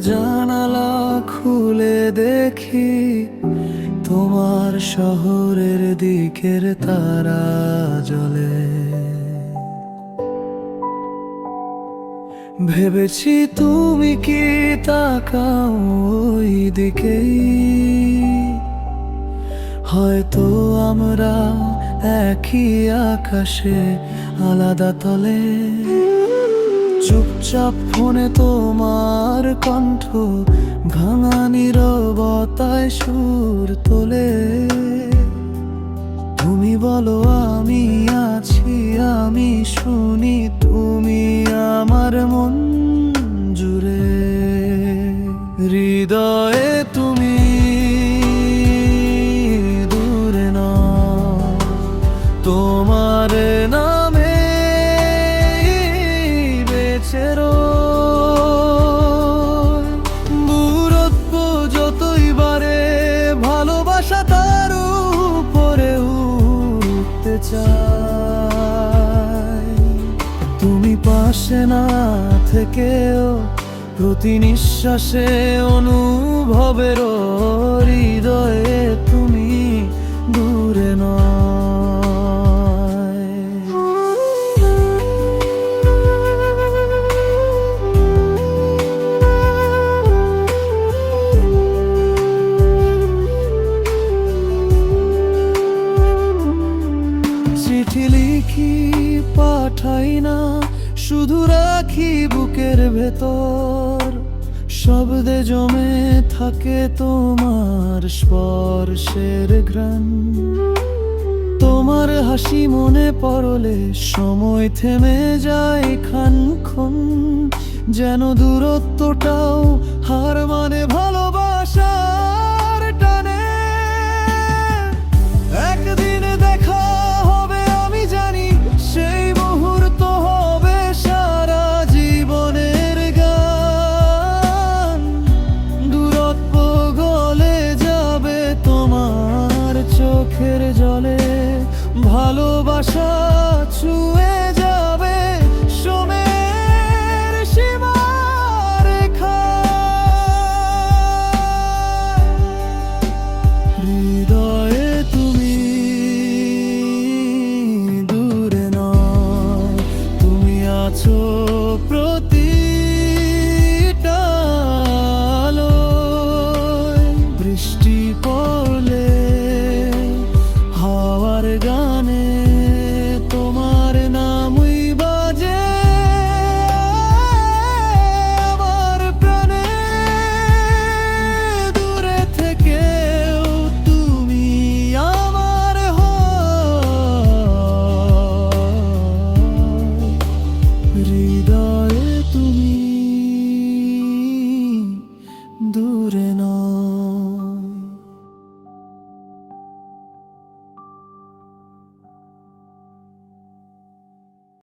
জানালা খুলে দেখি তোমার শহরের দিকের তারা জলে। ভেবেছি তুমি কি তাকাও ওই দিকেই? হয়তো আমরা একই আকাশে আলাদা তলে। চুপচাপ ফোনে তোমার কণ্ঠ ভাঙা নিরবতায় সুর তোলে। তুমি বলো, আমি আছি, আমি শুনি, তুমি আমার মন জুড়ে। হৃদয়ে চায় তুমি পাশে না থেকেও প্রতি নিঃশ্বাসে অনুভবের হৃদয়ে তুমি দূরে লিখি পাঠাই না, শুধু রাখি বুকের ভেতর। শব্দে জমে থাকে তোমার স্পর্শের ঘ্রাণ। তোমার হাসি মনে পড়লে সময় থেমে যায় খান খন যেন দূরত্বটাও হার মানে ভালোবাসার ভালোবাসা ছুঁয়ে যাবে সোমের সীমারেখা হৃদয়ে তুমি দূরে নয় তুমি আছো প্র Hridan